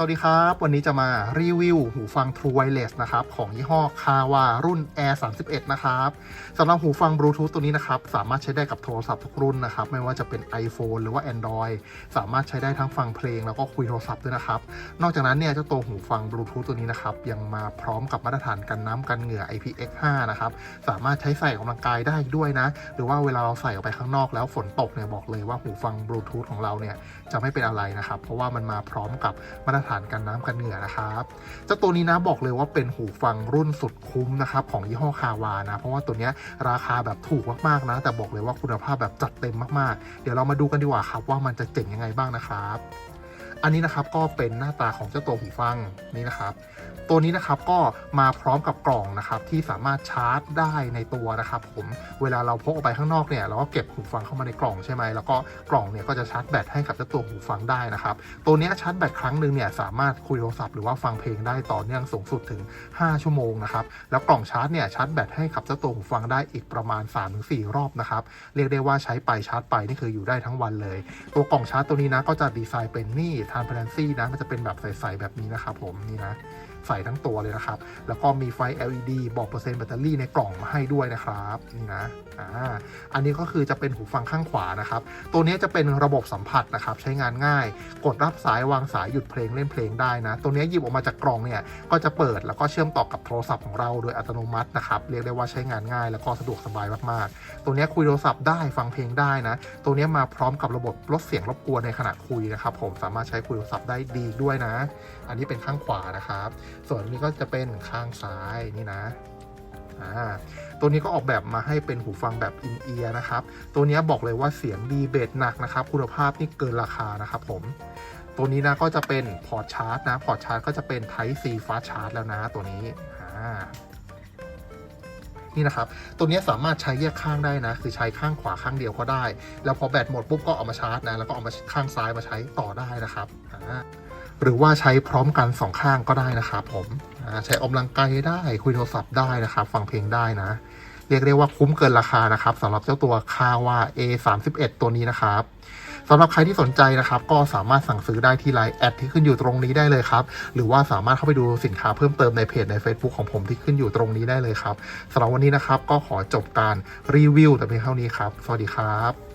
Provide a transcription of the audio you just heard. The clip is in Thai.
สวัสดีครับ วันนี้จะมารีวิวหูฟัง True Wireless นะครับ ของยี่ห้อคาวารุ่น Air 31 นะครับสำหรับหูฟังบลูทูธตัวนี้นะครับ สามารถใช้ได้กับโทรศัพท์ทุกรุ่นนะครับ ไม่ว่าจะเป็น iPhone หรือว่า Android สามารถใช้ได้ทั้งฟังเพลงแล้วก็คุยโทรศัพท์ด้วยนะครับ นอกจากนั้นเนี่ยเจ้าตัวหูฟังบลูทูธตัวนี้นะครับ ยังมาพร้อมกับมาตรฐานกันน้ำกันเหงื่อ IPX5 นะครับ สามารถใช้ใส่ออกกำลังกายได้ด้วยนะ หรือว่าเวลาเราใส่ออกไปข้างนอกแล้วฝนตกเนี่ยบอกเลยว่าหูฟังบลูทูธของเราเนี่ยจะไม่เป็นอะไรนะครับ เพราะว่ามันมาพร้อมกับมาตรฐานกันน้ำกันเหงื่อนะครับเจ้าตัวนี้นะบอกเลยว่าเป็นหูฟังรุ่นสุดคุ้มนะครับของยี่ห้อคาวานะเพราะว่าตัวนี้ราคาแบบถูกมากๆนะ แต่บอกเลยว่าคุณภาพแบบจัดเต็มมากๆ เดี๋ยวเรามาดูกันดีกว่าครับว่ามันจะเจ๋งยังไงบ้างนะครับ อันนี้นะครับก็เป็นหน้าตาของเจ้าตัวหูฟังนี่นะครับ ตัวนี้นะครับก็มาพร้อมกับกล่องนะครับที่สามารถชาร์จได้ในตัวนะครับ ผมเวลาเราพกออกไปข้างนอกเนี่ยเราก็เก็บหูฟังเข้ามาในกล่องใช่ไหมแล้วก็กล่องเนี่ยก็จะชาร์จแบตให้กับเจ้าตัวหูฟังได้นะครับ ตัวนี้ชาร์จแบตครั้งหนึ่งเนี่ยสามารถคุยโทรศัพท์หรือว่าฟังเพลงได้ต่อเนื่องสูงสุดถึง 5 ชั่วโมงนะครับแล้วกล่องชาร์จเนี่ยชาร์จแบตให้กับเจ้าตัวหูฟังได้อีกประมาณ 3-4 รอบนะครับเรียกได้ว่าใช้ไปชาร์จไปนี่คืออยู่ได้ทั้งวันเลย ตัวกล่องชาร์จตัวนี้นะก็จะดีไซน์เป็นนี่ทานพลันซี่นะ มันจะเป็นแบบใส ๆ แบบนี้นะครับผมนี่นะใส่ทั้งตัวเลยนะครับ แล้วก็มีไฟ LED บอกเปอร์เซ็นต์แบตเตอรี่ในกล่องมาให้ด้วยนะครับนี่นะอ่าอันนี้ก็คือจะเป็นหูฟังข้างขวานะครับ ตัวนี้จะเป็นระบบสัมผัสนะครับ ใช้งานง่าย กดรับสายวางสายหยุดเพลงเล่นเพลงได้นะ ตัวนี้หยิบออกมาจากกล่องเนี่ยก็จะเปิดแล้วก็เชื่อมต่อกับโทรศัพท์ของเราโดยอัตโนมัตินะครับเรียกได้ว่าใช้งานง่าย แล้วก็สะดวกสบายมากๆ ตัวนี้คุยโทรศัพท์ได้ฟังเพลงได้นะ ตัวนี้มาพร้อมกับระบบลดเสียงรบกวนในขณะคุยนะครับ ผมสามารถใช้คุยโทรศัพท์ได้ดีด้วยนะ อันนี้เป็นข้างขวานะครับส่วนนี้ก็จะเป็นข้างซ้ายนี่นะอ่าตัวนี้ก็ออกแบบมาให้เป็นหูฟังแบบอินเอียร์นะครับ ตัวนี้บอกเลยว่าเสียงดีเบสหนักนะครับ คุณภาพนี่เกินราคานะครับผม ตัวนี้นะก็จะเป็นพอร์ตชาร์จนะ พอร์ตชาร์จก็จะเป็น Type C Fast Charge แล้วนะตัวนี้อ่านี่นะครับ ตัวนี้สามารถใช้แยกข้างได้นะ คือใช้ข้างขวาข้างเดียวก็ได้ แล้วพอแบตหมดปุ๊บก็เอามาชาร์จนะ แล้วก็เอามาข้างซ้ายมาใช้ต่อได้นะครับอ่า หรือว่าใช้พร้อมกันสองข้างก็ได้นะครับผมใช้ออกกำลังกายได้คุยโทรศัพท์ได้นะครับ ฟังเพลงได้นะ เรียกได้ว่าคุ้มเกินราคานะครับสำหรับเจ้าตัวคาวา A 3 1ตัวนี้นะครับสำหรับใครที่สนใจนะครับ ก็สามารถสั่งซื้อได้ที่ไลน์แอดที่ขึ้นอยู่ตรงนี้ได้เลยครับ หรือว่าสามารถเข้าไปดูสินค้าเพิ่มเติมในเพจใน Facebook ของผมที่ขึ้นอยู่ตรงนี้ได้เลยครับสำหรับวันนี้นะครับก็ขอจบการรีวิวแต่เพียงเท่านี้ครับ สวัสดีครับ